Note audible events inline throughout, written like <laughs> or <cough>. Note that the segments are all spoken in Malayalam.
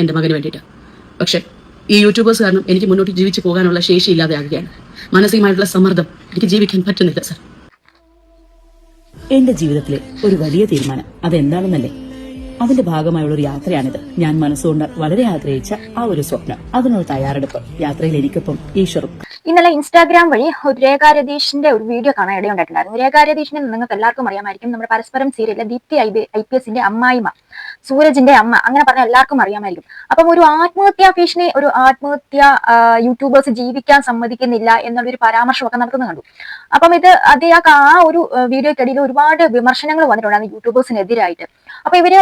എന്റെ മകന് വേണ്ടിയിട്ട്. പക്ഷേ ഈ യൂട്യൂബേഴ്സ് കാരണം എനിക്ക് മുന്നോട്ട് ജീവിച്ചു പോകാനുള്ള ശേഷി ഇല്ലാതെയാകുകയാണ് മാനസികമായിട്ടുള്ള സമ്മർദ്ദം എനിക്ക് ജീവിക്കാൻ പറ്റുന്നില്ല സർ. എന്റെ ജീവിതത്തിലെ ഒരു വലിയ തീരുമാനം അതെന്താണെന്നല്ലേ? അതിന്റെ ഭാഗമായുള്ള ഒരു യാത്രയാണിത്. ഞാൻ മനസ്സുകൊണ്ട് വളരെ ആഗ്രഹിച്ച ആ ഒരു സ്വപ്നം. അതിനുള്ള തയ്യാറെടുപ്പ് യാത്രയിൽ എനിക്കൊപ്പം ഈശ്വറും. ഇന്നലെ ഇൻസ്റ്റാഗ്രാം വഴി ഒരു രേഖാ രതീഷിന്റെ ഒരു വീഡിയോ കാണാൻ ഇടയുണ്ടായിട്ടുണ്ടായിരുന്നു രേഖാ രതീഷിനെ നിങ്ങൾക്ക് എല്ലാവർക്കും അറിയാമായിരിക്കും. നമ്മുടെ പരസ്പരം സീരിയലിലെ ദീപ്തി ഐ ഐ പി അമ്മായിമ സൂരജിന്റെ അമ്മ അങ്ങനെ പറഞ്ഞ എല്ലാവർക്കും അറിയാമായിരിക്കും. അപ്പം ഒരു ആത്മഹത്യാ ഭീഷണി ഒരു ആത്മഹത്യ യൂട്യൂബേഴ്സ് ജീവിക്കാൻ സമ്മതിക്കുന്നില്ല എന്നുള്ളൊരു പരാമർശമൊക്കെ നടക്കുന്നത് കണ്ടു. അപ്പം ഇത് അത് ആ ഒരു വീഡിയോക്കിടയിൽ ഒരുപാട് വിമർശനങ്ങൾ വന്നിട്ടുണ്ടായിരുന്നു യൂട്യൂബേഴ്സിനെതിരായിട്ട് അപ്പൊ ഇവർ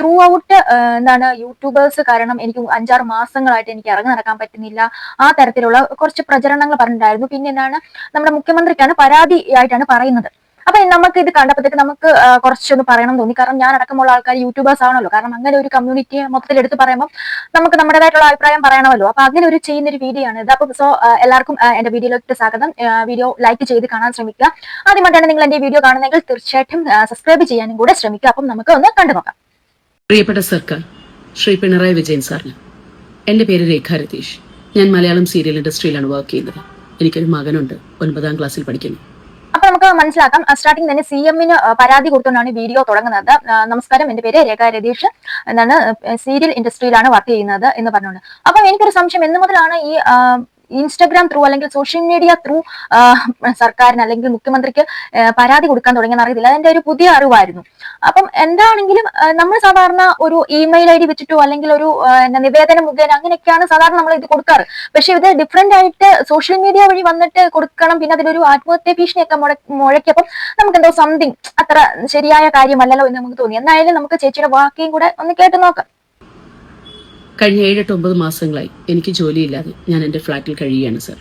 ത്രൂ ഔട്ട് എന്താണ് യൂട്യൂബേഴ്സ് കാരണം എനിക്ക് അഞ്ചാറ് മാസങ്ങളായിട്ട് എനിക്ക് ഇറങ്ങി നടക്കാൻ പറ്റുന്നില്ല. ആ തരത്തിലുള്ള കുറച്ച് പ്രചരണങ്ങൾ പറഞ്ഞിട്ടുണ്ടായിരുന്നു. പിന്നെ എന്താണ്? നമ്മുടെ മുഖ്യമന്ത്രിക്കാണ് പരാതി ആയിട്ടാണ് പറയുന്നത്. അപ്പൊ നമുക്ക് ഇത് കണ്ടപ്പോഴത്തേക്ക് നമുക്ക് കുറച്ചൊന്ന് പറയണം തോന്നി. കാരണം ഞാൻ അടക്കമുള്ള ആൾക്കാർ യൂട്യൂബേഴ്സ് ആണല്ലോ. കാരണം അങ്ങനെ ഒരു കമ്മ്യൂണിറ്റി മൊത്തത്തിൽ എടുത്ത് പറയുമ്പോൾ നമുക്ക് നമ്മുടേതായിട്ടുള്ള അഭിപ്രായം പറയണമല്ലോ. അപ്പൊ അങ്ങനെ ഒരു ചെയ്യുന്ന ഒരു വീഡിയോ ആണ് ഇത്. അപ്പൊ സോ എല്ലാവർക്കും എന്റെ വീഡിയോയിലേക്ക് സ്വാഗതം. വീഡിയോ ലൈക്ക് ചെയ്ത് കാണാൻ ശ്രമിക്കുക. ആദ്യമായിട്ടാണ് നിങ്ങൾ എന്റെ വീഡിയോ കാണുന്നെങ്കിൽ തീർച്ചയായിട്ടും സബ്സ്ക്രൈബ് ചെയ്യാനും കൂടെ ശ്രമിക്കുക. അപ്പം നമുക്ക് ഒന്ന് കണ്ടു നോക്കാം. പ്രിയപ്പെട്ട സർക്കാർ ശ്രീ പിണറായി വിജയൻ സാറിന് എന്റെ പേര് രേഖാ രതീഷ്. ഞാൻ മലയാളം സീരിയൽ ഇൻഡസ്ട്രിയിലാണ് വർക്ക് ചെയ്യുന്നത്. എനിക്കൊരു മകനുണ്ട് ഒൻപതാം ക്ലാസ്സിൽ പഠിക്കുന്നു. അപ്പൊ നമുക്ക് മനസ്സിലാക്കാം. സ്റ്റാർട്ടിംഗ് തന്നെ സി എമ്മിന് പരാതി കൊടുത്തുകൊണ്ടാണ് വീഡിയോ തുടങ്ങുന്നത്. നമസ്കാരം. എന്റെ പേര് രേഖ രതീഷ്. എന്നാണ് സീരിയൽ ഇൻഡസ്ട്രിയിലാണ് വർക്ക് ചെയ്യുന്നത് എന്ന് പറഞ്ഞുകൊണ്ട്. അപ്പൊ എനിക്കൊരു സംശയം. എന്ന് മുതലാണ് ഈ ഇൻസ്റ്റഗ്രാം ത്രൂ അല്ലെങ്കിൽ സോഷ്യൽ മീഡിയ ത്രൂ സർക്കാരിന് അല്ലെങ്കിൽ മുഖ്യമന്ത്രിക്ക് പരാതി കൊടുക്കാൻ തുടങ്ങിയെന്ന് അറിയത്തില്ല. അതിന്റെ ഒരു പുതിയ അറിവായിരുന്നു. അപ്പം എന്താണെങ്കിലും നമ്മൾ സാധാരണ ഒരു ഇമെയിൽ ഐ ഡി വെച്ചിട്ടോ അല്ലെങ്കിൽ ഒരു നിവേദനം മുഖേന അങ്ങനെയൊക്കെയാണ് സാധാരണ നമ്മൾ ഇത് കൊടുക്കാറ്. പക്ഷെ ഇത് ഡിഫറെന്റ് ആയിട്ട് സോഷ്യൽ മീഡിയ വഴി വന്നിട്ട് കൊടുക്കണം പിന്നെ അതിലൊരു ആത്മഹത്യ ഭീഷണിയൊക്കെ മുഴ മുഴക്കിയപ്പം നമുക്ക് എന്തോ സംതിങ് അത്ര ശരിയായ കാര്യമല്ലല്ലോ എന്ന് നമുക്ക് തോന്നി. എന്നായാലും നമുക്ക് ചേച്ചിയുടെ വാക്കിയും കൂടെ ഒന്ന് കേട്ട് നോക്കാം. കഴിഞ്ഞ ഏഴെട്ട് ഒമ്പത് മാസങ്ങളായി എനിക്ക് ജോലിയില്ലാതെ ഞാൻ എന്റെ ഫ്ലാറ്റിൽ കഴിയുകയാണ് സർ.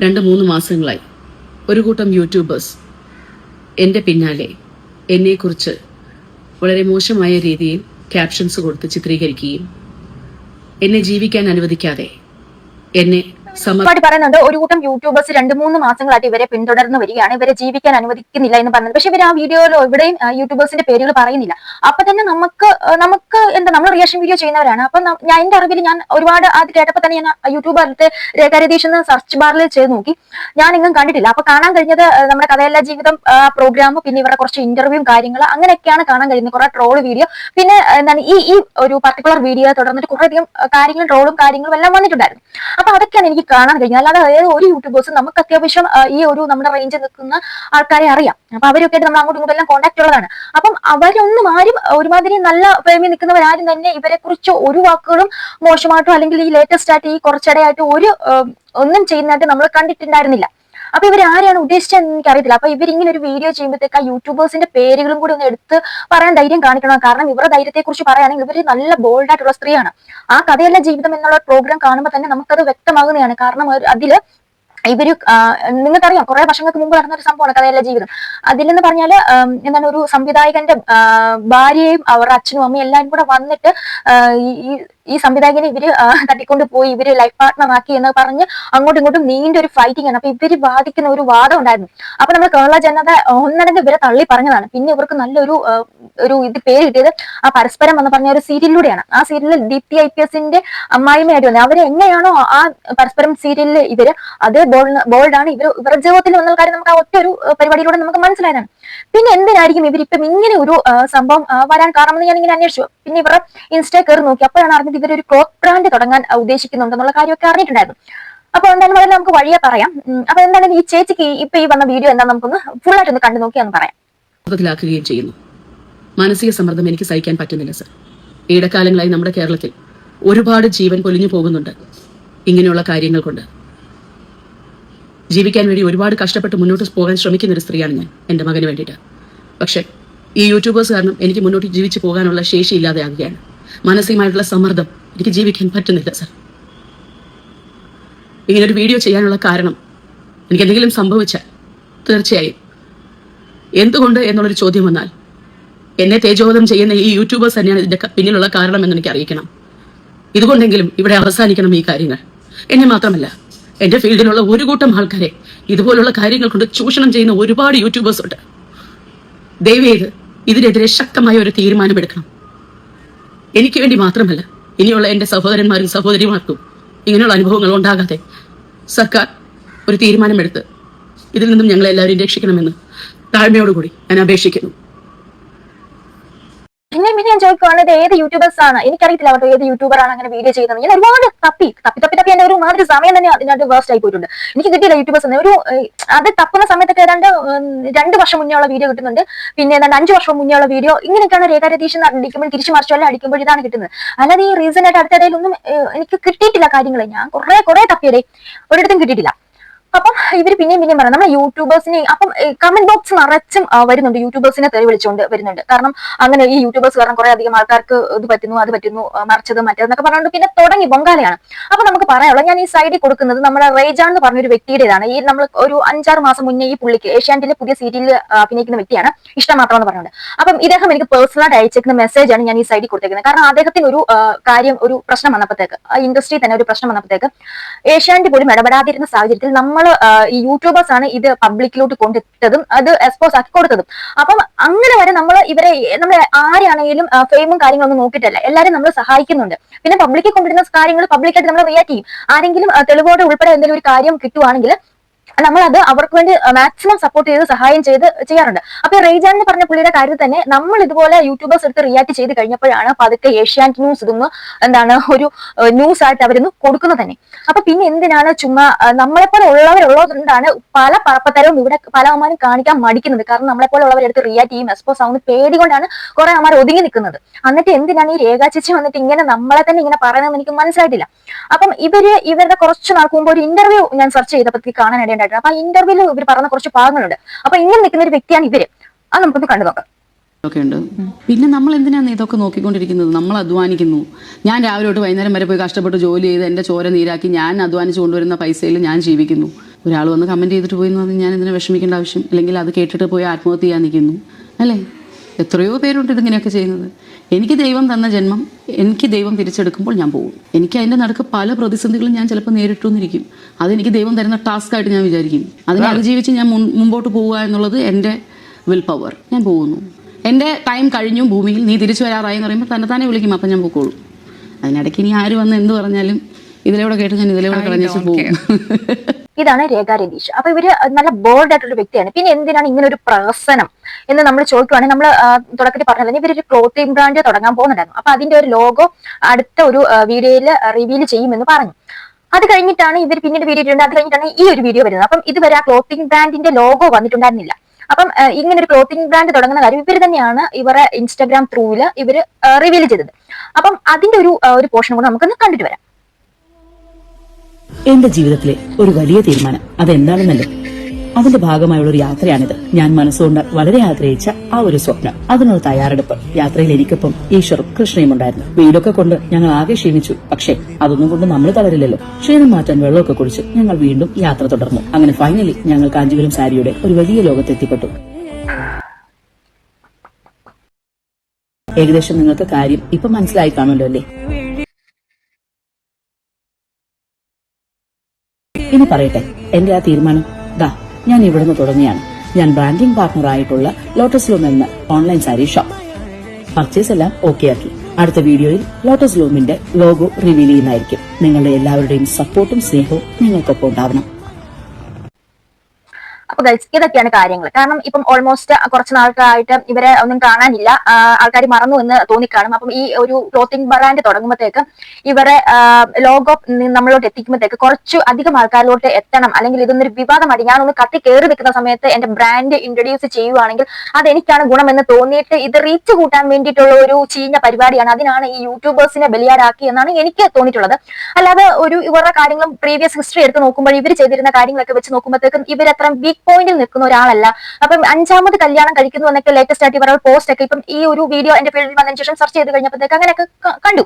രണ്ട് മൂന്ന് മാസങ്ങളായി. ഒരു കൂട്ടം യൂട്യൂബേഴ്സ് എന്റെ പിന്നാലെ എന്നെക്കുറിച്ച് വളരെ മോശമായ രീതിയിൽ ക്യാപ്ഷൻസ് കൊടുത്ത് ചിത്രീകരിക്കുകയും എന്നെ ജീവിക്കാൻ അനുവദിക്കാതെ എന്നെ പാട്ടി പറയുന്നുണ്ട് ഒരു കൂട്ടം യൂട്യൂബേഴ്സ് രണ്ട് മൂന്ന് മാസങ്ങളായിട്ട് ഇവരെ പിന്തുടർന്ന് വരികയാണ് ഇവരെ ജീവിക്കാൻ അനുവദിക്കുന്നില്ല എന്ന് പറഞ്ഞത്. പക്ഷെ ഇവർ ആ വീഡിയോയിലോ എവിടെയും യൂട്യൂബേഴ്സിന്റെ പേരുകൾ പറയുന്നില്ല. അപ്പൊ തന്നെ നമുക്ക് നമുക്ക് എന്താ നമ്മൾ റിയാക്ഷൻ വീഡിയോ ചെയ്യുന്നവരാണ്. അപ്പൊ ഞാൻ എന്റെ അറിവിൽ ഞാൻ ഒരുപാട് അത് കേട്ടപ്പോൾ തന്നെ ഞാൻ യൂട്യൂബ് അടുത്ത് രേഖാരതീഷ് എന്ന് സെർച്ച് ബാറിൽ ചെയ്ത് നോക്കി. ഞാൻ എങ്ങും കണ്ടിട്ടില്ല. അപ്പൊ കാണാൻ കഴിഞ്ഞത് നമ്മുടെ കഥയല്ല ജീവിതം പ്രോഗ്രാം പിന്നെ ഇവരുടെ കുറച്ച് ഇന്റർവ്യൂ കാര്യങ്ങൾ അങ്ങനെയൊക്കെയാണ് കാണാൻ കഴിയുന്നത്. കുറെ ട്രോൾ വീഡിയോ പിന്നെ എന്താണ് ഈ ഈ ഒരു പർട്ടിക്കുലർ വീഡിയോ തുടർന്നിട്ട് കുറേയധികം കാര്യങ്ങളും ട്രോളും കാര്യങ്ങളും എല്ലാം വന്നിട്ടുണ്ടായിരുന്നു. അപ്പൊ അതൊക്കെയാണ് എനിക്ക് കാണാൻ കഴിഞ്ഞു. അല്ലാതെ അതായത് ഒരു യൂട്യൂബേഴ്സ് നമുക്ക് അത്യാവശ്യം ഈ ഒരു നമ്മുടെ റേഞ്ചിൽ നിൽക്കുന്ന ആൾക്കാരെ അറിയാം. അപ്പൊ അവരൊക്കെ നമ്മൾ അങ്ങോട്ടും ഇങ്ങോട്ടും എല്ലാം കോൺടാക്ട് ഉള്ളതാണ്. അപ്പം അവരൊന്നും ആരും ഒരുമാതിരി നല്ല പ്രേമി നിൽക്കുന്നവരാരും തന്നെ ഇവരെ കുറിച്ച് ഒരു വാക്കുകളും മോശമായിട്ടോ അല്ലെങ്കിൽ ഈ ലേറ്റസ്റ്റ് ആയിട്ട് ഈ കുറച്ചിടയായിട്ട് ഒരു ഒന്നും ചെയ്യുന്നതായിട്ട് നമ്മൾ കണ്ടിട്ടുണ്ടായിരുന്നില്ല. അപ്പൊ ഇവർ ആരെയാണ് ഉദ്ദേശിച്ചതെന്ന് എനിക്ക് അറിയത്തില്ല അപ്പൊ ഇവരിങ്ങനെ ഒരു വീഡിയോ ചെയ്യുമ്പോഴത്തേക്ക് ആ യൂട്യൂബേഴ്സിന്റെ പേരുകളും കൂടി ഒന്ന് എടുത്ത് പറയാൻ ധൈര്യം കാണിക്കണം. കാരണം ഇവരുടെ ധൈര്യത്തെ കുറിച്ച് പറയുകയാണെങ്കിൽ ഇവർ നല്ല ബോൾഡ് ആയിട്ടുള്ള സ്ത്രീയാണ്. ആ കഥയല്ല ജീവിതം എന്നുള്ള പ്രോഗ്രാം കാണുമ്പോൾ തന്നെ നമുക്കത് വ്യക്തമാകുന്നതാണ്. കാരണം അതിൽ ഇവർ നിങ്ങൾക്കറിയാം കുറെ വർഷങ്ങൾക്ക് മുമ്പ് നടന്ന ഒരു സംഭവമാണ് കഥയല്ല ജീവിതം. അതിലെന്ന് പറഞ്ഞാൽ എന്താണ് ഒരു സംവിധായകന്റെ ഭാര്യയും അവരുടെ അച്ഛനും അമ്മയും എല്ലാവരും കൂടെ വന്നിട്ട് ഈ- ഈ- സംവിധായകനെ ഇവർ തട്ടിക്കൊണ്ട് പോയി ഇവർ ലൈഫ് പാർട്ട്ണർ ആക്കി എന്ന് പറഞ്ഞ് അങ്ങോട്ടും ഇങ്ങോട്ടും നീണ്ട ഒരു ഫൈറ്റിംഗ് ആണ്. അപ്പൊ ഇവർ വാദിക്കുന്ന ഒരു വാദം ഉണ്ടായിരുന്നു. അപ്പൊ നമ്മൾ കേരള ജനത ഒന്നടങ്ക് ഇവരെ തള്ളി പറഞ്ഞതാണ്. പിന്നെ ഇവർക്ക് നല്ലൊരു ഒരു ഇത് പേര് കിട്ടിയത് ആ പരസ്പരം എന്ന് പറഞ്ഞ ഒരു സീരിയലിലൂടെയാണ്. ആ സീരിയലിൽ ദീപ്തി ഐ പി എസിന്റെ അമ്മായിമയായിട്ട് വന്നത്. അവർ എങ്ങനെയാണോ ആ പരസ്പരം സീരിയലിൽ ഇവർ അതേ ബോൾഡാണ് ഇവർ ഇവരുടെ ജീവിതത്തിൽ വന്ന കാര്യം നമുക്ക് ആ ഒറ്റ ഒരു പരിപാടിയിലൂടെ നമുക്ക് മനസ്സിലായതാണ്. പിന്നെ എന്തിനായിരിക്കും ഇവരിപ്പം ഇങ്ങനെ ഒരു സംഭവം വരാൻ കാരണമെന്ന് ഞാൻ ഇങ്ങനെ അന്വേഷിച്ചു. പിന്നെ ഇവർ ഇൻസ്റ്റാ കയറി നോക്കി. അപ്പോഴാണ് അറിഞ്ഞത് ഇവരൊരു ക്ലോത്ത് ബ്രാൻഡ് തുടങ്ങാൻ ഉദ്ദേശിക്കുന്നുണ്ടെന്നുള്ള കാര്യമൊക്കെ അറിഞ്ഞിട്ടുണ്ടായിരുന്നു. അപ്പൊ എന്തായാലും വളരെ നമുക്ക് വഴിയെ പറയാം. അപ്പൊ എന്തായാലും ഈ ചേച്ചിക്ക് ഇപ്പൊ ഈ വന്ന വീഡിയോ എന്താ നമുക്കൊന്ന് ഫുൾ ആയിട്ട് ഒന്ന് കണ്ടു നോക്കിയാന്ന് പറയാം. സമ്മർദ്ദത്തിലാക്കുകയും ചെയ്യുന്നു. മാനസിക സമ്മർദ്ദം എനിക്ക് സഹിക്കാൻ പറ്റുന്നില്ല സർ. ഇടക്കാലങ്ങളായി നമ്മുടെ കേരളത്തിൽ ഒരുപാട് ജീവൻ പൊലിഞ്ഞു പോകുന്നുണ്ട് ഇങ്ങനെയുള്ള കാര്യങ്ങൾ കൊണ്ട്. ജീവിക്കാൻ വേണ്ടി ഒരുപാട് കഷ്ടപ്പെട്ട് മുന്നോട്ട് പോകാൻ ശ്രമിക്കുന്ന ഒരു സ്ത്രീയാണ് ഞാൻ എന്റെ മകന് വേണ്ടിയിട്ട്. പക്ഷേ ഈ യൂട്യൂബേഴ്സ് കാരണം എനിക്ക് മുന്നോട്ട് ജീവിച്ച് പോകാനുള്ള ശേഷി ഇല്ലാതെയാകുകയാണ്. മാനസികമായിട്ടുള്ള സമ്മർദ്ദം എനിക്ക് ജീവിക്കാൻ പറ്റുന്നില്ല സർ. ഇങ്ങനൊരു വീഡിയോ ചെയ്യാനുള്ള കാരണം എനിക്ക് എന്തെങ്കിലും സംഭവിച്ചാൽ തീർച്ചയായും എന്തുകൊണ്ട് എന്നുള്ളൊരു ചോദ്യം വന്നാൽ എന്നെ തേജോധം ചെയ്യുന്ന ഈ യൂട്യൂബേഴ്സ് തന്നെയാണ് ഇതിന്റെ പിന്നിലുള്ള കാരണം എന്ന് എനിക്ക് അറിയിക്കണം ഇതുകൊണ്ടെങ്കിലും ഇവിടെ അവസാനിക്കണം ഈ കാര്യങ്ങൾ. എന്നെ മാത്രമല്ല എന്റെ ഫീൽഡിലുള്ള ഒരു കൂട്ടം ആൾക്കാരെ ഇതുപോലുള്ള കാര്യങ്ങൾ കൊണ്ട് ചൂഷണം ചെയ്യുന്ന ഒരുപാട് യൂട്യൂബേഴ്സ് ഉണ്ട്. ദയവേത് ഇതിനെതിരെ ശക്തമായ ഒരു തീരുമാനമെടുക്കണം. എനിക്ക് വേണ്ടി മാത്രമല്ല ഇനിയുള്ള എന്റെ സഹോദരന്മാരും സഹോദരിമാർക്കും ഇങ്ങനെയുള്ള അനുഭവങ്ങൾ ഉണ്ടാകാതെ സർക്കാർ ഒരു തീരുമാനമെടുത്ത് ഇതിൽ നിന്നും ഞങ്ങളെല്ലാവരും രക്ഷിക്കണമെന്ന് താഴ്മയോടുകൂടി ഞാൻ അപേക്ഷിക്കുന്നു. പിന്നെ പിന്നെ ഞാൻ ചോദിക്കുവാണ് ഇത് ഏത് യൂട്യൂബേഴ്സ് ആണ്? എനിക്കറിയത്തില്ല അവരുടെ ഏത് യൂട്യൂബർ ആണ് അങ്ങനെ വീഡിയോ ചെയ്യുന്നത്. ഞാൻ ഒരുപാട് തപ്പി തപ്പി തപ്പി തപ്പി എന്റെ ഒരു മാതിരി സമയം തന്നെ അതിനകത്ത് വേസ്റ്റ് ആയി പോയിട്ടുണ്ട്. എനിക്ക് കിട്ടിയില്ല യൂട്യൂബേഴ്സ് ഒരു അത് തപ്പുന്ന സമയത്തൊക്കെ ഏതാണ്ട് രണ്ട് വർഷം മുന്നേ ഉള്ള വീഡിയോ കിട്ടുന്നുണ്ട്. പിന്നെ ഏതാണ്ട് അഞ്ച് വർഷം മുന്നേ ഉള്ള വീഡിയോ ഇങ്ങനെയൊക്കെയാണ് രേഖ രതീഷ് അടിക്കുമ്പോൾ തിരിച്ചു മറിച്ചല്ല അടിക്കുമ്പോൾ ഇതാണ് കിട്ടുന്നത്. അല്ലാതെ ഈ റീസൺ ആയിട്ട് അടുത്തിടയിലൊന്നും ഒന്നും എനിക്ക് കിട്ടിയിട്ടില്ല കാര്യങ്ങൾ ഞാൻ കുറെ കുറെ തപ്പിയതേ ഒരിടത്തും കിട്ടിയിട്ടില്ല. അപ്പം ഇവർ പിന്നെയും പിന്നെയും പറയാം നമ്മുടെ യൂട്യൂബേഴ്സിനെ അപ്പം കമന്റ് ബോക്സ് നിറച്ചും വരുന്നുണ്ട്. യൂട്യൂബേഴ്സിനെ തെറി വിളിച്ചുകൊണ്ട് വരുന്നുണ്ട്. കാരണം അങ്ങനെ ഈ യൂട്യൂബേഴ്സ് കാരണം കുറെ അധികം ആൾക്കാർക്ക് ഇത് പറ്റുന്നു അത് പറ്റുന്നു മറിച്ചത് മറ്റേതെന്നൊക്കെ പറഞ്ഞുകൊണ്ട് പിന്നെ തുടങ്ങി പൊങ്കാലയാണ്. അപ്പൊ നമുക്ക് പറയാനുള്ളത് ഞാൻ ഈ സൈഡിൽ കൊടുക്കുന്നത് നമ്മുടെ റേജാൻ എന്ന് പറഞ്ഞൊരു വ്യക്തിയുടേതാണ്. ഈ നമ്മൾ ഒരു അഞ്ചാറ് മാസം മുന്നേ ഈ പുള്ളിക്ക് ഏഷ്യാനെറ്റിലെ പുതിയ സീരിയലിൽ അഭിനയിക്കുന്ന വ്യക്തിയാണ്. ഇഷ്ടം മാത്രം എന്ന് പറഞ്ഞുകൊണ്ട് അപ്പം ഇദ്ദേഹം എനിക്ക് പേഴ്സണലായിട്ട് അയച്ചേക്കുന്ന മെസ്സേജ് ആണ് ഞാൻ ഈ സൈഡിൽ കൊടുത്തേക്കുന്നത്. കാരണം അദ്ദേഹത്തിന് ഒരു കാര്യം ഒരു പ്രശ്നം വന്നപ്പോഴത്തേക്ക് ഇൻഡസ്ട്രി തന്നെ ഒരു പ്രശ്നം വന്നപ്പോഴത്തേക്ക് ഏഷ്യാനെറ്റ് പോലും ഇടപെടാതിരുന്ന സാഹചര്യത്തിൽ നമ്മൾ ഈ യൂട്യൂബേഴ്സ് ആണ് ഇത് പബ്ലിക്കിലോട്ട് കൊണ്ടിട്ടതും അത് എക്സ്പോസ് ആക്കി കൊടുത്തതും. അപ്പം അങ്ങനെ വരെ നമ്മൾ ഇവരെ നമ്മൾ ആരെയാണെങ്കിലും ഫെയിമും കാര്യങ്ങളൊന്നും നോക്കിയിട്ടല്ല. എല്ലാവരും നമ്മൾ സഹായിക്കുന്നുണ്ട്. പിന്നെ പബ്ലിക്കിൽ കൊണ്ടിരുന്ന കാര്യങ്ങൾ പബ്ലിക്കായിട്ട് നമ്മൾ റിയാക്ട് ചെയ്യും. ആരെങ്കിലും തെളിവോടെ ഉൾപ്പെടെ എന്തെങ്കിലും ഒരു കാര്യം കിട്ടുവാണെങ്കിൽ നമ്മൾ അത് അവർക്ക് വേണ്ടി മാക്സിമം സപ്പോർട്ട് ചെയ്ത് സഹായം ചെയ്ത് ചെയ്യാറുണ്ട്. അപ്പൊ ഈ റേജാൻ എന്ന് പറഞ്ഞ പുള്ളിയുടെ കാര്യത്തിൽ തന്നെ നമ്മൾ ഇതുപോലെ യൂട്യൂബേഴ്സ് എടുത്ത് റിയാക്ട് ചെയ്ത് കഴിഞ്ഞപ്പോഴാണ് പതുക്കെ ഏഷ്യാനെറ്റ് ന്യൂസ് ഇതൊന്ന് എന്താണ് ഒരു ന്യൂസ് ആയിട്ട് അവരൊന്ന് കൊടുക്കുന്നത് തന്നെ. അപ്പൊ പിന്നെ എന്തിനാണ് ചുമ്മാ നമ്മളെപ്പോലെ ഉള്ളവരുള്ളതുകൊണ്ടാണ് പല പറപ്പത്തരവും ഇവിടെ പല അമ്മമാരും കാണിക്കാൻ മടിക്കുന്നത്. കാരണം നമ്മളെപ്പോലെ ഉള്ളവരെടുത്ത് റിയാക്ട് ചെയ്യും എക്സ്പോസ് ആവുന്ന പേടി കൊണ്ടാണ് കുറെ അമ്മമാർ ഒതുങ്ങി നിൽക്കുന്നത്. എന്നിട്ട് എന്തിനാണ് ഈ രേഖാ ചേച്ചി വന്നിട്ട് ഇങ്ങനെ നമ്മളെ തന്നെ ഇങ്ങനെ പറയുന്നതെന്ന് എനിക്ക് മനസ്സിലായിട്ടില്ല. അപ്പം ഇവർ ഇവരുടെ കുറച്ച് നാൾക്ക് മുമ്പ് ഒരു ഇന്റർവ്യൂ ഞാൻ സെർച്ച് ചെയ്തപ്പോഴത്തേക്ക് കാണാൻ ഇടയുണ്ടായിട്ടുണ്ട്. അപ്പൊ ആ ഇവർ പറഞ്ഞ കുറച്ച് ഭാഗങ്ങളുണ്ട്. അപ്പൊ ഇങ്ങനെ നിൽക്കുന്ന ഒരു വ്യക്തിയാണ് ഇവർ. അത് നമുക്കൊന്ന് കണ്ടു നോക്കാം. ഒക്കെ ഉണ്ട്. പിന്നെ നമ്മൾ എന്തിനാണ് ഇതൊക്കെ നോക്കിക്കൊണ്ടിരിക്കുന്നത്? നമ്മൾ അധ്വാനിക്കുന്നു. ഞാൻ രാവിലെ തൊട്ട് വൈകുന്നേരം വരെ പോയി കഷ്ടപ്പെട്ട് ജോലി ചെയ്ത് എന്റെ ചോര നീരാക്കി ഞാൻ അധ്വാനിച്ച് കൊണ്ടുവരുന്ന പൈസയിൽ ഞാൻ ജീവിക്കുന്നു. ഒരാൾ വന്ന് കമന്റ് ചെയ്തിട്ട് പോയി എന്ന് പറഞ്ഞാൽ ഞാൻ ഇതിനെ വിഷമിക്കേണ്ട ആവശ്യം? അല്ലെങ്കിൽ അത് കേട്ടിട്ട് പോയി ആത്മഹത്യ ചെയ്യാൻ നിൽക്കുന്നു. അല്ലേ? എത്രയോ പേരുണ്ട് ഇതിങ്ങനെയൊക്കെ ചെയ്യുന്നത്. എനിക്ക് ദൈവം തന്ന ജന്മം എനിക്ക് ദൈവം തിരിച്ചെടുക്കുമ്പോൾ ഞാൻ പോകും. എനിക്ക് അതിന്റെ നടക്ക് പല പ്രതിസന്ധികളും ഞാൻ ചിലപ്പോൾ നേരിട്ടുന്നിരിക്കും അതെനിക്ക് ദൈവം തരുന്ന ടാസ്ക് ആയിട്ട് ഞാൻ വിചാരിക്കും. അതിനെ അതിജീവിച്ച് ഞാൻ മുമ്പോട്ട് പോവുക എന്നുള്ളത് എന്റെ വിൽ പവർ ഞാൻ പോകുന്നു. എന്റെ ടൈം കഴിഞ്ഞു ഭൂമിയിൽ നീ തിരിച്ചു വരാറായി എന്ന് പറയുമ്പോൾ തന്നെ തന്നെ വിളിക്കും അപ്പം ഞാൻ പോയിക്കോളൂ അതിനിടയ്ക്ക് ഇനി ആര് വന്ന് എന്ത് പറഞ്ഞാലും ഇതിലൂടെ കേട്ട് ഞാൻ ഇതിലൂടെ കളഞ്ഞു പോകും. <laughs> ഇതാണ് രേഖ രതീഷ്. അപ്പൊ ഇവർ നല്ല ബോൾഡ് ആയിട്ടുള്ള വ്യക്തിയാണ്. പിന്നെ എന്തിനാണ് ഇങ്ങനെ ഒരു പ്രഹസനം എന്ന് നമ്മൾ ചോദിക്കുവാണെങ്കിൽ നമ്മൾ തുടക്കത്തിൽ പറഞ്ഞത് ഇവരൊരു ക്ലോത്തിങ് ബ്രാൻഡ് തുടങ്ങാൻ പോകുന്നുണ്ടായിരുന്നു. അപ്പൊ അതിന്റെ ഒരു ലോഗോ അടുത്ത ഒരു വീഡിയോയിൽ റിവീൽ ചെയ്യുമെന്ന് പറഞ്ഞു. അത് കഴിഞ്ഞിട്ടാണ് ഇവർ പിന്നീട് വീഡിയോ ഇട്ടിട്ടുണ്ട്. അത് കഴിഞ്ഞിട്ടാണ് ഈ ഒരു വീഡിയോ വരുന്നത്. അപ്പം ഇതുവരെ ആ ക്ലോത്തിങ് ബ്രാൻഡിന്റെ ലോഗോ വന്നിട്ടുണ്ടായിരുന്നില്ല. അപ്പം ഇങ്ങനെ ഒരു ക്ലോത്തിങ് ബ്രാൻഡ് തുടങ്ങുന്ന കാര്യം ഇവർ തന്നെയാണ് ഇവരെ ഇൻസ്റ്റാഗ്രാം ത്രൂവിൽ ഇവർ റിവീൽ ചെയ്തത്. അപ്പം അതിന്റെ ഒരു ഒരു പോർഷൻ കൂടെ നമുക്കൊന്ന് കണ്ടിട്ട് വരാം. എന്റെ ജീവിതത്തിലെ ഒരു വലിയ തീരുമാനം. അതെന്താണെന്നല്ലേ? അതിന്റെ ഭാഗമായുള്ള ഒരു യാത്രയാണിത്. ഞാൻ മനസ്സുകൊണ്ട് വളരെ ആഗ്രഹിച്ച ആ ഒരു സ്വപ്നം. അതിനുള്ള തയ്യാറെടുപ്പ്. യാത്രയിൽ എനിക്കൊപ്പം ഈശ്വറും കൃഷ്ണയും ഉണ്ടായിരുന്നു. വീടൊക്കെ കൊണ്ട് ഞങ്ങൾ ആകെ ക്ഷീണിച്ചു. പക്ഷേ അതൊന്നും കൊണ്ട് നമ്മൾ തളരില്ലല്ലോ. ക്ഷീണം മാറ്റാൻ വെള്ളമൊക്കെ കുടിച്ച് ഞങ്ങൾ വീണ്ടും യാത്ര തുടർന്നു. അങ്ങനെ ഫൈനലി ഞങ്ങൾ കാഞ്ചീപുരം സാരിയുടെ ഒരു വലിയ ലോകത്തെത്തിപ്പെട്ടു. ഏകദേശം നിങ്ങൾക്ക് കാര്യം ഇപ്പൊ മനസ്സിലായി കാണുമല്ലോ അല്ലേ? ഇനി പറയട്ടെ എന്റെ ആ തീരുമാനം. ദാ ഞാൻ ഇവിടുന്ന് തുടങ്ങിയാണ്. ഞാൻ ബ്രാൻഡിംഗ് പാർട്ണർ ആയിട്ടുള്ള ലോട്ടസ് ലൂം എന്ന ഓൺലൈൻ സാരി ഷോപ്പ് പർച്ചേസ് എല്ലാം ഓക്കെ ആക്കി. അടുത്ത വീഡിയോയിൽ ലോട്ടസ് ലൂമിന്റെ ലോഗോ റിവീൽ ചെയ്യുന്നതായിരിക്കും. നിങ്ങളുടെ എല്ലാവരുടെയും സപ്പോർട്ടും സ്നേഹവും നിങ്ങൾക്കൊപ്പം ഉണ്ടാവണം. അപ്പൊ ഗൈസ് ഇതൊക്കെയാണ് കാര്യങ്ങൾ കാരണം ഇപ്പം ഓൾമോസ്റ്റ് കുറച്ച് നാൾക്കായിട്ട് ഇവരെ ഒന്നും കാണാനില്ല. ആൾക്കാർ മറന്നു എന്ന് തോന്നിക്കാണും. അപ്പം ഈ ഒരു ക്ലോത്തിങ് ബ്രാൻഡ് തുടങ്ങുമ്പോഴത്തേക്ക് ഇവരെ ലോഗോ നമ്മളോട്ട് എത്തിക്കുമ്പോഴത്തേക്ക് കുറച്ച് അധികം ആൾക്കാരിലോട്ട് എത്തണം. അല്ലെങ്കിൽ ഇതൊന്നൊരു വിവാദമായിട്ട് ഞാനൊന്ന് കത്തി കയറി നിൽക്കുന്ന സമയത്ത് എന്റെ ബ്രാൻഡ് ഇൻട്രൊഡ്യൂസ് ചെയ്യുവാണെങ്കിൽ അത് എനിക്കാണ് ഗുണമെന്ന് തോന്നിയിട്ട് ഇത് റീച്ച് കൂട്ടാൻ വേണ്ടിയിട്ടുള്ള ഒരു ചീഞ്ഞ പരിപാടിയാണ്. അതിനാണ് ഈ യൂട്യൂബേഴ്സിനെ ബലിയാടാക്കി എന്നാണ് എനിക്ക് തോന്നിയിട്ടുള്ളത്. അല്ലാതെ ഒരു ഇവരുടെ കാര്യങ്ങളും പ്രീവിയസ് ഹിസ്റ്ററി എടുത്ത് നോക്കുമ്പോൾ ഇവർ ചെയ്തിരുന്ന കാര്യങ്ങളൊക്കെ വെച്ച് നോക്കുമ്പോഴത്തേക്കും ഇവർ അത്ര വീക്ക് പോയിന്റിൽ നിൽക്കുന്ന ഒരാളല്ല. അപ്പം അഞ്ചാമത് കല്യാണം കഴിക്കുന്നു എന്നൊക്കെ ലേറ്റസ്റ്റ് ആയിട്ട് ഇവരുടെ പോസ്റ്റ് ഒക്കെ ഇപ്പം ഈ ഒരു വീഡിയോ എന്റെ ഫീൽഡിൽ വന്നതിന് ശേഷം സെർച്ച് ചെയ്ത് കഴിഞ്ഞപ്പോഴത്തേക്ക് അങ്ങനെയൊക്കെ കണ്ടു.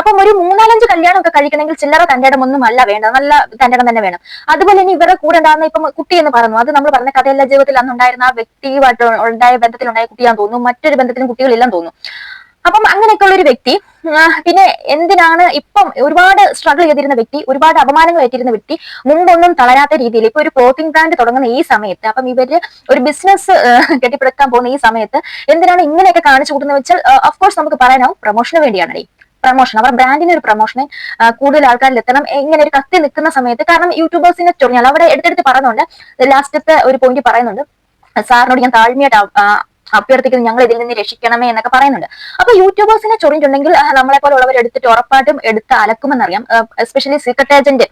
അപ്പം ഒരു മൂന്നാലഞ്ച് കല്യാണം ഒക്കെ കഴിക്കണമെങ്കിൽ ചില്ലറ തന്റേടം ഒന്നും അല്ല വേണ്ട നല്ല തന്റേടം തന്നെ വേണം. അതുപോലെ തന്നെ ഇവരുടെ കൂടെ ഉണ്ടാകുന്ന ഇപ്പം കുട്ടി എന്ന് പറഞ്ഞു അത് നമ്മൾ പറഞ്ഞ കഥയല്ല ജീവിതത്തിൽ അന്നുണ്ടായിരുന്ന ആ വ്യക്തിയുമായിട്ട് ഉണ്ടായ ബന്ധത്തിലുണ്ടായ കുട്ടിയാന്ന് തോന്നുന്നു. മറ്റൊരു ബന്ധത്തിലും കുട്ടികളില്ലെന്ന് തോന്നുന്നു. അപ്പം അങ്ങനെയൊക്കെ ഒരു വ്യക്തി പിന്നെ എന്തിനാണ് ഇപ്പം ഒരുപാട് സ്ട്രഗിൾ ചെയ്തിരുന്ന വ്യക്തി ഒരുപാട് അപമാനങ്ങൾ ഏറ്റിരുന്ന വ്യക്തി മുമ്പൊന്നും തളരാത്ത രീതിയിൽ ഇപ്പൊ ഒരു ക്ലോത്തിങ് ബ്രാൻഡ് തുടങ്ങുന്ന ഈ സമയത്ത് അപ്പം ഇവർ ഒരു ബിസിനസ് കെട്ടിപ്പടുക്കാൻ പോകുന്ന ഈ സമയത്ത് എന്തിനാണ് ഇങ്ങനെയൊക്കെ കാണിച്ചു കൂട്ടുന്നത് വെച്ചാൽ ഓഫ് കോഴ്സ് നമുക്ക് പറയാനാവും പ്രൊമോഷന് വേണ്ടിയാണ് പ്രൊമോഷൻ അവർ ബ്രാൻഡിന് ഒരു പ്രൊമോഷനെ കൂടുതൽ ആൾക്കാരിൽ എത്തണം ഇങ്ങനെ ഒരു കത്തി നിൽക്കുന്ന സമയത്ത് കാരണം യൂട്യൂബേഴ്സിനെ തുടങ്ങിയാൽ അവിടെ എടുത്തെടുത്ത് പറയുന്നുണ്ട് ലാസ്റ്റത്തെ ഒരു പോയിന്റ് പറയുന്നുണ്ട് സാറിനോട് ഞാൻ താഴ്മയായിട്ട് അഭ്യർത്ഥിക്കുന്നു ഞങ്ങൾ ഇതിൽ നിന്ന് രക്ഷിക്കണമേ എന്നൊക്കെ പറയുന്നുണ്ട്. അപ്പൊ യൂട്യൂബേഴ്സിനെ ചൊറിഞ്ഞിട്ടുണ്ടെങ്കിൽ നമ്മളെ പോലുള്ളവർ എടുത്തിട്ട് ഉറപ്പായിട്ടും എടുത്ത് അലക്കുമെന്നറിയാം. എസ്പെഷ്യലി സീക്രട്ട് ഏജന്റ്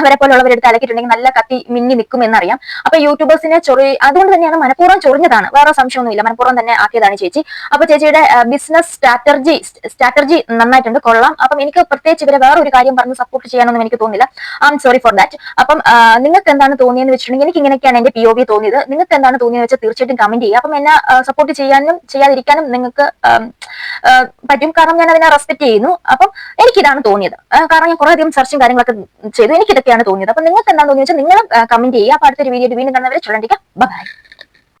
അവരെ പോലുള്ളവർ എടുത്ത് അലക്കിയിട്ടുണ്ടെങ്കിൽ നല്ല കത്തി മിന്നി നിൽക്കും എന്നറിയാം. അപ്പൊ യൂട്യൂബേഴ്സിനെ ചൊറി അതുകൊണ്ട് തന്നെയാണ് മനഃപൂർവം ചൊറിഞ്ഞതാണ്. വേറെ സംശയമൊന്നുമില്ല മനഃപൂർവം തന്നെ ആക്കിയതാണ് ചേച്ചി. അപ്പൊ ചേച്ചിയുടെ ബിസിനസ് സ്ട്രാറ്റജി സ്ട്രാറ്റജി നന്നായിട്ടുണ്ട്. കൊള്ളാം. അപ്പം എനിക്ക് പ്രത്യേകിച്ച് ഇവരെ വേറെ ഒരു കാര്യം പറഞ്ഞ് സപ്പോർട്ട് ചെയ്യാനൊന്നും എനിക്ക് തോന്നില്ല I'm sorry for that അപ്പം നിങ്ങൾക്ക് എന്താണ് തോന്നിയെന്ന് വെച്ചിട്ടുണ്ടെങ്കിൽ എനിക്ക് ഇങ്ങനെയൊക്കെയാണ് എന്റെ പി ഒ വി തോന്നിയത്. നിങ്ങൾക്ക് എന്താണ് തോന്നിയെന്ന് വെച്ചാൽ തീർച്ചയായിട്ടും കമന്റ് ചെയ്യുക. അപ്പം എന്നെ സപ്പോർട്ട് ചെയ്യാനും ചെയ്യാതിരിക്കാനും നിങ്ങൾക്ക് പറ്റും. കാരണം ഞാൻ അതിനെ റെസ്പെക്ട് ചെയ്യുന്നു. അപ്പം എനിക്കിതാണ് തോന്നിയത്. കാരണം ഞാൻ കുറെ അധികം സെർച്ചും കാര്യങ്ങളൊക്കെ ചെയ്തു. എനിക്കിതൊക്കെയാണ് തോന്നിയത്. അപ്പം നിങ്ങൾക്ക് എന്താണെന്ന് തോന്നിയത് വെച്ചാൽ നിങ്ങൾ കമന്റ് ചെയ്യുക. അപ്പൊ അടുത്തൊരു വീഡിയോ വീണ്ടും കാണുന്നവരെ ചൊല്ലിക്കാം ബൈ